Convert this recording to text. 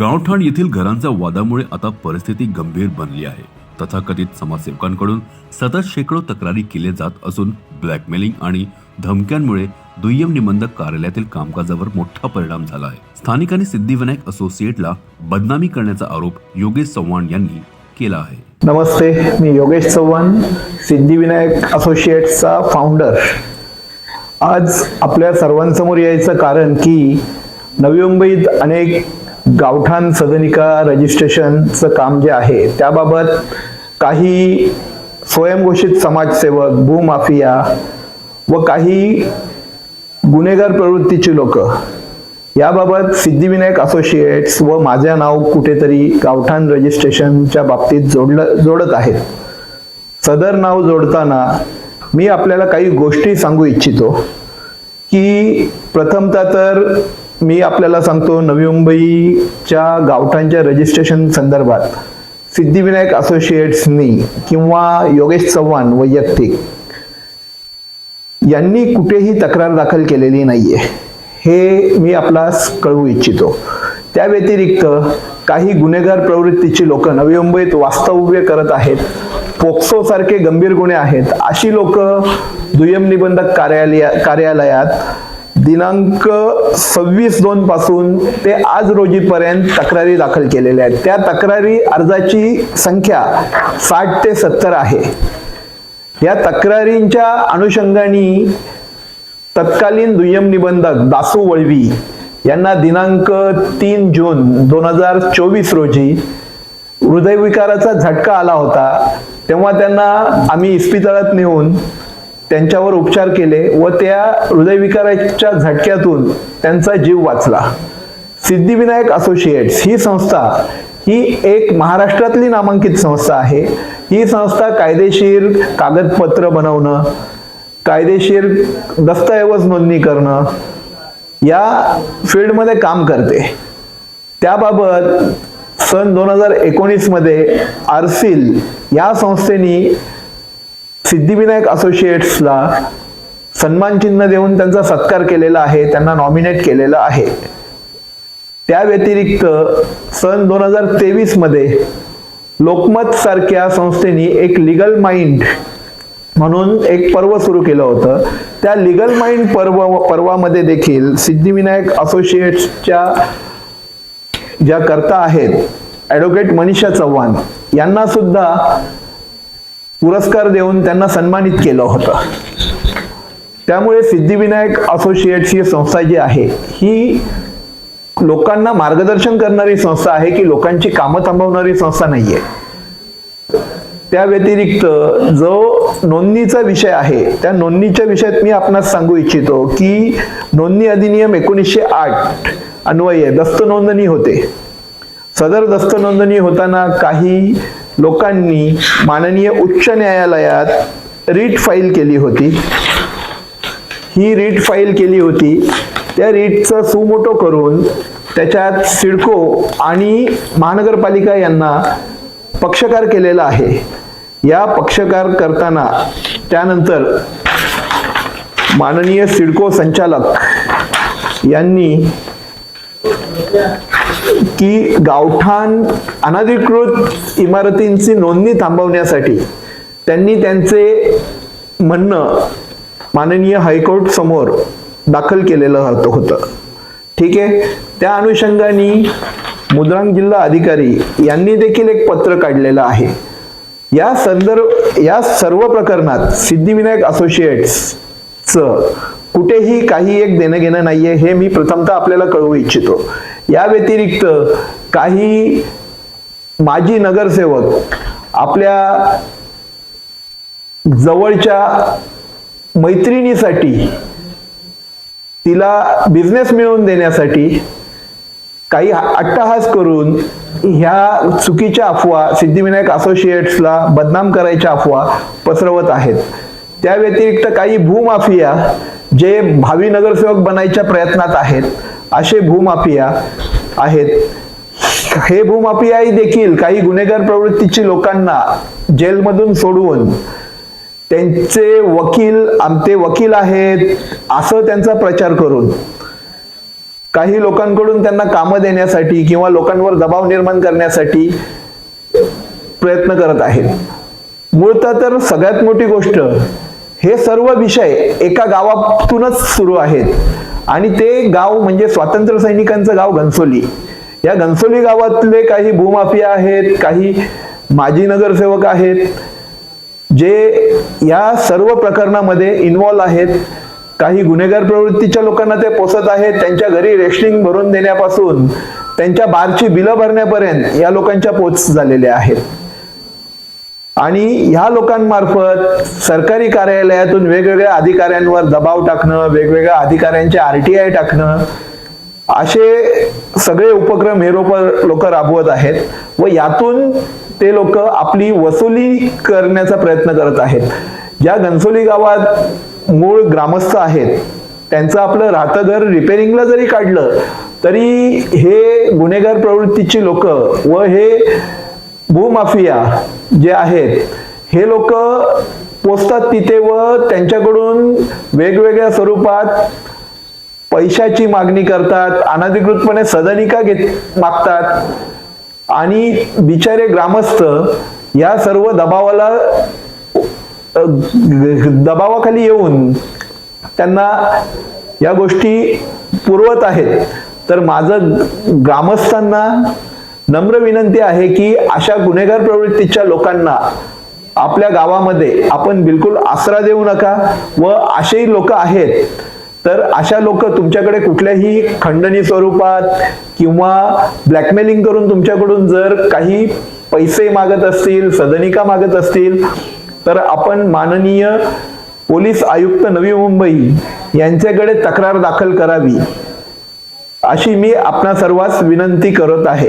गावठाण येथील घरांच्या वादामुळे आता परिस्थिती गंभीर बनली आहे. तथाकथित समाजसेवकांकडून सतत शेकडो तक्रारी केल्या जात असून ब्लॅकमेलिंग आणि धमक्यांमुळे दुय्यम निबंधक कार्यालयातील कामकाजावर मोठा परिणाम झाला आहे. स्थानिकांनी सिद्धिविनायक असोसिएटला बदनामी करण्याचा आरोप योगेश चव्हाण यांनी केला आहे. नमस्ते मी योगेश चव्हाण सिद्धिविनायक असोसिएट्सचा फाउंडर आज आपल्या सर्वांसमोर यायचं कारण की नवी मुंबईत अनेक गावठाण सदनिका रजिस्ट्रेशनचं काम जे आहे त्याबाबत काही स्वयंघोषित समाजसेवक भूमाफिया व काही गुन्हेगार प्रवृत्तीची लोक याबाबत सिद्धिविनायक असोसिएट्स व माझ्या नाव कुठेतरी गावठाण रजिस्ट्रेशनच्या बाबतीत जोडलं जोडत आहेत. सदर नाव जोडताना मी आपल्याला काही गोष्टी सांगू इच्छितो की प्रथमतः तर मी आपल्याला सांगतो नवी मुंबईच्या गावठांच्या रजिस्ट्रेशन संदर्भात सिद्धिविनायक असोसिएट्सनी किंवा योगेश चव्हाण वैयक्तिक यांनी कुठेही तक्रार दाखल केलेली नाहीये. हे मी आपणास कळवू इच्छितो. त्या व्यतिरिक्त काही गुन्हेगार प्रवृत्तीची लोक नवी मुंबईत वास्तव्य करत आहेत पोक्सो सारखे गंभीर गुन्हे आहेत अशी लोक दुय्यम निबंधक कार्यालया कार्यालयात दिनांक सव्वीस दोन पासून ते आज रोजीपर्यंत तक्रारी दाखल केलेल्या आहेत. त्या तक्रारी अर्जाची संख्या साठ ते सत्तर आहे. या तक्रारींच्या अनुषंगाने तत्कालीन दुय्यम निबंधक दासू वळवी यांना दिनांक तीन जून दोन हजार चोवीस रोजी हृदयविकाराचा झटका आला होता. तेव्हा त्यांना आम्ही इस्पितळात नेऊन त्यांच्यावर उपचार केले व त्या हृदयविकाराच्या झटक्यातून त्यांचा जीव वाचला. सिद्धिविनायक असोसिएट्स ही संस्था ही एक महाराष्ट्रातली नामांकित संस्था आहे. ही संस्था कायदेशीर कागदपत्र बनवणं कायदेशीर दस्तऐवज नोंदणी करणं या फील्डमध्ये काम करते. त्याबाबत सन दोन हजार एकोणीसमध्ये आरसील या संस्थेनी सिद्धिविनायक असोसिएट्सला सन्मानचिन्ह देऊन त्यांचा सत्कार केलेला आहे त्यांना नॉमिनेट केलेलं आहे. त्या व्यतिरिक्त सन दोन हजार तेवीसमध्ये लोकमत सारख्या संस्थेनी एक लिगल माइंड म्हणून एक पर्व सुरू केलं होतं. त्या लिगल माइंड पर्व पर्वामध्ये देखील सिद्धिविनायक असोसिएट्सच्या ज्या करता आहेत ॲडव्होकेट मनीषा चव्हाण यांना सुद्धा पुरस्कार देऊन त्यांना सन्मानित केलं होतं. त्यामुळे सिद्धिविनायक असोसिएट्स ही संस्था जी आहे ही लोकांना मार्गदर्शन करणारी संस्था आहे की लोकांची कामं थांबवणारी संस्था नाहीये. त्या व्यतिरिक्त जो नोंदणीचा विषय आहे त्या नोंदणीच्या विषयात मी आपणास सांगू इच्छितो की नोंदणी अधिनियम एकोणीसशे आठ अन्वये दस्त नोंदणी होते. सदर दस्त नोंदणी होताना काही लोकांनी माननीय उच्च न्यायालयात रीट फाईल केली होती. ही रीट फाईल केली होती. त्या रीटचं सुमोटो करून त्याच्यात सिडको आणि महानगरपालिका यांना पक्षकार केलेला आहे. या पक्षकार करताना त्यानंतर माननीय सिडको संचालक यांनी की गावठाण अनधिकृत इमारतींची नोंदणी थांबवण्यासाठी त्यांनी त्यांचे म्हणणं माननीय हायकोर्ट समोर दाखल केलेलं होतं होतं. ठीक आहे? त्या अनुषंगाने मुद्रांक जिल्हा अधिकारी यांनी देखील एक पत्र काढलेलं आहे. या संदर्भ या सर्व प्रकरणात सिद्धिविनायक असोसिएट्सचं कुठेही काही एक देणं घेणं नाहीये हे मी प्रथमतः आपल्याला कळवू इच्छितो. या व्यतिरिक्त काही माजी नगरसेवक आपल्या जवळच्या मैत्रिणीसाठी तिला बिझनेस मिळवून देण्यासाठी काही अट्टहास करून ह्या चुकीच्या अफवा सिद्धिविनायक असोसिएट्सला बदनाम करायच्या अफवा पसरवत आहेत. त्या व्यतिरिक्त काही भूमाफिया जे भावी नगरसेवक बनायच्या प्रयत्नात आहेत. असे भूमाफिया आहेत. हे भूमाफियाही देखील काही गुन्हेगार प्रवृत्तीची लोकांना जेलमधून सोडवून त्यांचे वकील आमचे वकील आहेत असं त्यांचा प्रचार करून काही लोकांकडून त्यांना कामं देण्यासाठी किंवा लोकांवर दबाव निर्माण करण्यासाठी प्रयत्न करत आहेत. मूळतः तर सगळ्यात मोठी गोष्ट हे सर्व विषय एका गावातूनच सुरू आहेत. आणि ते गाव म्हणजे स्वातंत्र्य सैनिकांचं गाव घनसोली. या घनसोली गावातले काही भूमाफिया आहेत काही माजी नगरसेवक आहेत जे या सर्व प्रकरणामध्ये इन्वॉल्व्ह आहेत. काही गुन्हेगार प्रवृत्तीच्या लोकांना ते पोसत आहेत त्यांच्या घरी रेशनिंग भरून देण्यापासून त्यांच्या बारची बिलं भरण्यापर्यंत या लोकांच्या पोच झालेल्या आहेत. आणि ह्या लोकांमार्फत सरकारी कार्यालयातून वेगवेगळ्या अधिकाऱ्यांवर दबाव टाकणं वेगवेगळ्या अधिकाऱ्यांचे आर टी आय टाकणं असे सगळे उपक्रम हे लोक लोक राबवत आहेत व यातून ते लोक आपली वसुली करण्याचा प्रयत्न करत आहेत. ज्या घनसोली गावात मूळ ग्रामस्थ आहेत त्यांचं आपलं राहतं घर रिपेरिंगला जरी काढलं तरी हे गुन्हेगार प्रवृत्तीची लोक व हे भूमाफिया जे आहेत हे लोक पोचतात तिथे व त्यांच्याकडून वेगवेगळ्या स्वरूपात पैशाची मागणी करतात अनधिकृतपणे सदनिका घेत मागतात. आणि बिचारे ग्रामस्थ या सर्व दबावाला दबावाखाली येऊन त्यांना या गोष्टी पुरवत आहेत. तर माझं ग्रामस्थांना नम्र विनंती आहे की अशा गुन्हेगार प्रवृत्तीच्या लोकांना आपल्या गावामध्ये आपण बिलकुल आसरा देऊ नका व असेही लोक आहेत तर अशा लोक तुमच्याकडे कुठल्याही खंडणी स्वरूपात किंवा ब्लॅकमेलिंग करून तुमच्याकडून जर काही पैसे मागत असतील सदनिका मागत असतील तर आपण माननीय पोलीस आयुक्त नवी मुंबई यांच्याकडे तक्रार दाखल करावी अशी मी आपणा सर्वांस विनंती करत आहे.